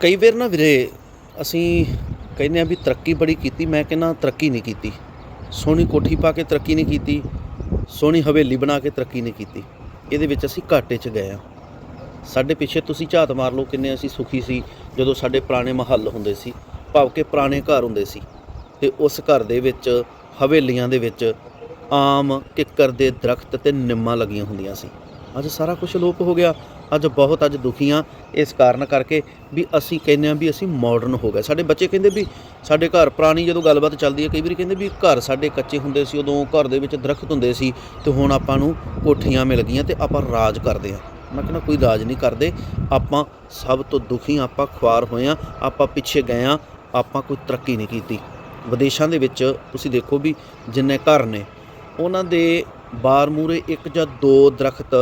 ਕਈ ਵਾਰ ਨਾ ਵੀਰੇ ਅਸੀਂ ਕਹਿੰਦੇ ਆ ਵੀ ਤਰੱਕੀ ਬੜੀ ਕੀਤੀ, ਮੈਂ ਕਹਿੰਦਾ ਤਰੱਕੀ ਨਹੀਂ ਕੀਤੀ। ਸੋਹਣੀ ਕੋਠੀ ਪਾ ਕੇ ਤਰੱਕੀ ਨਹੀਂ ਕੀਤੀ, ਸੋਹਣੀ ਹਵੇਲੀ ਬਣਾ ਕੇ ਤਰੱਕੀ ਨਹੀਂ ਕੀਤੀ। ਇਹਦੇ ਵਿੱਚ ਅਸੀਂ ਘਾਟੇ 'ਚ ਗਏ ਆ ਸਾਡੇ ਪਿੱਛੇ ਤੁਸੀਂ ਝਾਤ ਮਾਰ ਲਓ ਕਿੰਨੇ ਅਸੀਂ ਸੁਖੀ ਸੀ, ਜਦੋਂ ਸਾਡੇ ਪੁਰਾਣੇ ਮਹੱਲ ਹੁੰਦੇ ਸੀ, ਭਾਵ ਕਿ ਪੁਰਾਣੇ ਘਰ ਹੁੰਦੇ ਸੀ। ਤੇ ਉਸ ਘਰ ਦੇ ਵਿੱਚ, ਹਵੇਲੀਆਂ ਦੇ ਵਿੱਚ ਆਮ ਕਿੱਕਰ ਦੇ ਦਰਖਤ ਤੇ ਨਿੰਮਾਂ ਲੱਗੀਆਂ ਹੁੰਦੀਆਂ ਸੀ। ਅੱਜ ਸਾਰਾ ਕੁਝ ਲੋਪ ਹੋ ਗਿਆ। ਅੱਜ ਬਹੁਤ ਅੱਜ ਦੁਖੀ ਹਾਂ ਇਸ ਕਾਰਨ ਕਰਕੇ ਵੀ ਅਸੀਂ ਕਹਿੰਦੇ ਆ ਵੀ ਅਸੀਂ ਮਾਡਰਨ ਹੋ ਗਏ। ਸਾਡੇ ਬੱਚੇ ਕਹਿੰਦੇ ਵੀ ਸਾਡੇ ਘਰ ਪੁਰਾਣੀ ਜਦੋਂ ਗੱਲਬਾਤ ਚੱਲਦੀ ਹੈ, ਕਈ ਵਾਰੀ ਕਹਿੰਦੇ ਵੀ ਘਰ ਸਾਡੇ ਕੱਚੇ ਹੁੰਦੇ ਸੀ, ਉਦੋਂ ਘਰ ਦੇ ਵਿੱਚ ਦਰਖਤ ਹੁੰਦੇ ਸੀ ਤੇ ਹੁਣ ਆਪਾਂ ਨੂੰ ਕੋਠੀਆਂ ਮਿਲ ਗਈਆਂ ਤੇ ਆਪਾਂ ਰਾਜ ਕਰਦੇ ਆ ਮੈਂ ਕਹਿੰਦਾ ਕੋਈ ਰਾਜ ਨਹੀਂ ਕਰਦੇ। ਆਪਾਂ ਸਭ ਤੋਂ ਦੁਖੀ ਆਪਾਂ ਖੁਆਰ ਹੋਏ ਆ ਆਪਾਂ ਪਿੱਛੇ ਗਏ ਆ ਆਪਾਂ ਕੋਈ ਤਰੱਕੀ ਨਹੀਂ ਕੀਤੀ। ਵਿਦੇਸ਼ਾਂ ਦੇ ਵਿੱਚ ਤੁਸੀਂ ਦੇਖੋ ਵੀ ਜਿੰਨੇ ਘਰ ਨੇ, ਉਹਨਾਂ ਦੇ ਬਾਰ ਮੂਰੇ ਇੱਕ ਜਾਂ ਦੋ ਦਰਖਤ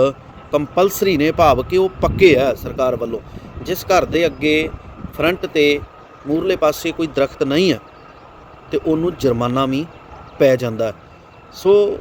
ਕੰਪਲਸਰੀ ਨੇ ਭਾਵ ਕਿ ਉਹ ਪੱਕੇ ਆ ਸਰਕਾਰ ਵੱਲੋਂ। ਜਿਸ ਘਰ ਦੇ ਅੱਗੇ ਫਰੰਟ ਤੇ ਮੂਰਲੇ ਪਾਸੇ ਕੋਈ ਦਰਖਤ ਨਹੀਂ ਹੈ ਤੇ ਉਹਨੂੰ ਜੁਰਮਾਨਾ ਵੀ ਪੈ ਜਾਂਦਾ। ਸੋ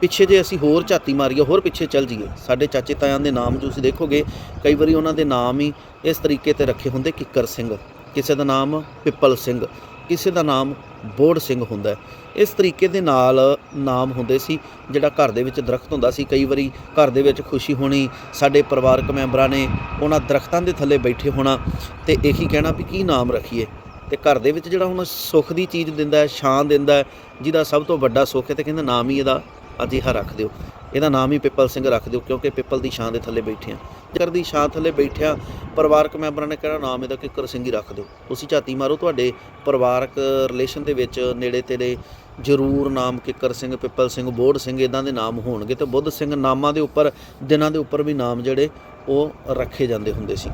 ਪਿੱਛੇ ਜੇ ਅਸੀਂ ਹੋਰ ਝਾਤੀ ਮਾਰੀਏ, ਹੋਰ ਪਿੱਛੇ ਚੱਲ ਜਾਈਏ। ਸਾਡੇ ਚਾਚੇ ਤਾਇਆਂ ਦੇ ਨਾਮ ਜੋ ਤੁਸੀਂ ਦੇਖੋਗੇ, ਕਈ ਵਾਰੀ ਉਹਨਾਂ ਦੇ ਨਾਮ ਹੀ ਇਸ ਤਰੀਕੇ ਤੇ ਰੱਖੇ ਹੁੰਦੇ, ਕਿੱਕਰ ਸਿੰਘ। ਕਿਸੇ ਦਾ ਨਾਮ ਪਿੱਪਲ ਸਿੰਘ, ਕਿਸੇ ਦਾ ਨਾਮ ਬੋੜ ਸਿੰਘ ਹੁੰਦਾ ਹੈ। ਇਸ ਤਰੀਕੇ ਦੇ ਨਾਲ ਨਾਮ ਹੁੰਦੇ ਸੀ, ਜਿਹੜਾ ਘਰ ਦੇ ਵਿੱਚ ਦਰਖਤ ਹੁੰਦਾ ਸੀ। ਕਈ ਵਾਰੀ ਘਰ ਦੇ ਵਿੱਚ ਖੁਸ਼ੀ ਹੋਣੀ, ਸਾਡੇ ਪਰਿਵਾਰਕ ਮੈਂਬਰਾਂ ਨੇ ਉਹਨਾਂ ਦਰਖਤਾਂ ਦੇ ਥੱਲੇ ਬੈਠੇ ਹੋਣਾ ਤੇ ਇਹੀ ਕਹਿਣਾ ਵੀ ਕੀ ਨਾਮ ਰੱਖੀਏ। ਤੇ ਘਰ ਦੇ ਵਿੱਚ ਜਿਹੜਾ ਹੁਣ ਸੁੱਖ ਦੀ ਚੀਜ਼ ਦਿੰਦਾ ਹੈ ਛਾਂ ਦਿੰਦਾ ਹੈ, ਜਿਹਦਾ ਸਭ ਤੋਂ ਵੱਡਾ ਸੁੱਖ ਹੈ ਤੇ ਕਹਿੰਦਾ ਨਾਮ ਹੀ ਇਹਦਾ ਅਜਿਹਾ ਰੱਖ ਦਿਓ। ਇਹਦਾ ਨਾਮ ਹੀ ਪਿੱਪਲ ਸਿੰਘ ਰੱਖ ਦਿਓ, ਕਿਉਂਕਿ ਪਿੱਪਲ ਦੀ ਛਾਂ ਦੇ ਥੱਲੇ ਬੈਠੇ ਆ। ਜੇਕਰ ਦੀ ਛਾਂ ਥੱਲੇ ਬੈਠਿਆ, ਪਰਿਵਾਰਕ ਮੈਂਬਰਾਂ ਨੇ ਕਹਿਣਾ ਨਾਮ ਇਹਦਾ ਕਿੱਕਰ ਸਿੰਘ ਹੀ ਰੱਖ ਦਿਓ। ਤੁਸੀਂ ਝਾਤੀ ਮਾਰੋ, ਤੁਹਾਡੇ ਪਰਿਵਾਰਕ ਰਿਲੇਸ਼ਨ ਦੇ ਵਿੱਚ ਨੇੜੇ ਤੇੜੇ ਜ਼ਰੂਰ ਨਾਮ ਕਿੱਕਰ ਸਿੰਘ, ਪਿੱਪਲ ਸਿੰਘ, ਬੋੜ ਸਿੰਘ ਇਦਾਂ ਦੇ ਨਾਮ ਹੋਣਗੇ ਤੇ ਬੁੱਧ ਸਿੰਘ ਨਾਮਾਂ ਦੇ ਉੱਪਰ, ਦਿਨਾਂ ਦੇ ਉੱਪਰ ਵੀ ਨਾਮ ਜਿਹੜੇ ਉਹ ਰੱਖੇ ਜਾਂਦੇ ਹੁੰਦੇ ਸੀ।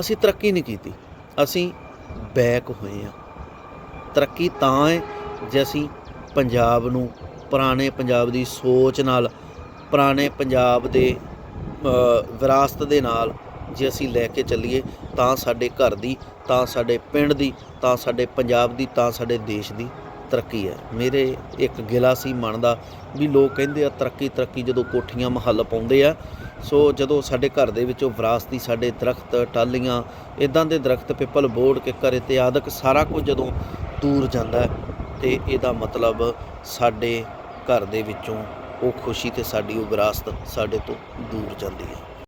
ਅਸੀਂ ਤਰੱਕੀ ਨਹੀਂ ਕੀਤੀ। ਅਸੀਂ ਬੈਕ ਹੋਏ ਆ। ਤਰੱਕੀ ਤਾਂ ਹੈ ਜੇ ਅਸੀਂ ਪੰਜਾਬ ਨੂੰ ਪੁਰਾਣੇ ਪੰਜਾਬ ਦੀ ਸੋਚ ਨਾਲ, ਪੁਰਾਣੇ ਪੰਜਾਬ ਦੇ ਵਿਰਾਸਤ ਦੇ ਨਾਲ ਜੇ ਅਸੀਂ ਲੈ ਕੇ ਚੱਲੀਏ, ਤਾਂ ਸਾਡੇ ਘਰ ਦੀ, ਤਾਂ ਸਾਡੇ ਪਿੰਡ ਦੀ, ਤਾਂ ਸਾਡੇ ਪੰਜਾਬ ਦੀ, ਤਾਂ ਸਾਡੇ ਦੇਸ਼ ਦੀ ਤਰੱਕੀ ਹੈ। ਮੇਰੇ ਇੱਕ ਗਿਲਾ ਸੀ ਮਨ ਦਾ ਵੀ ਲੋਕ ਕਹਿੰਦੇ ਆ, ਤਰੱਕੀ ਤਰੱਕੀ ਜਦੋਂ ਕੋਠੀਆਂ ਮਹੱਲ ਪਾਉਂਦੇ ਆ, ਸੋ ਜਦੋਂ ਸਾਡੇ ਘਰ ਦੇ ਵਿੱਚੋਂ ਵਿਰਾਸਤੀ ਸਾਡੇ ਦਰਖਤ ਟਾਲੀਆਂ ਇਦਾਂ ਦੇ ਦਰਖਤ, ਪਿੱਪਲ ਬੋੜ 'ਤੇ ਇਤਿਆਦਿਕ ਸਾਰਾ ਕੁਝ ਜਦੋਂ ਦੂਰ ਜਾਂਦਾ ਹੈ, ਤੇ ਇਹਦਾ ਮਤਲਬ ਸਾਡੇ ਘਰ ਦੇ ਵਿੱਚੋਂ ਉਹ ਖੁਸ਼ੀ ਤੇ ਸਾਡੀ ਉਹ ਵਿਰਾਸਤ ਸਾਡੇ ਤੋਂ ਦੂਰ ਜਾਂਦੀ ਹੈ।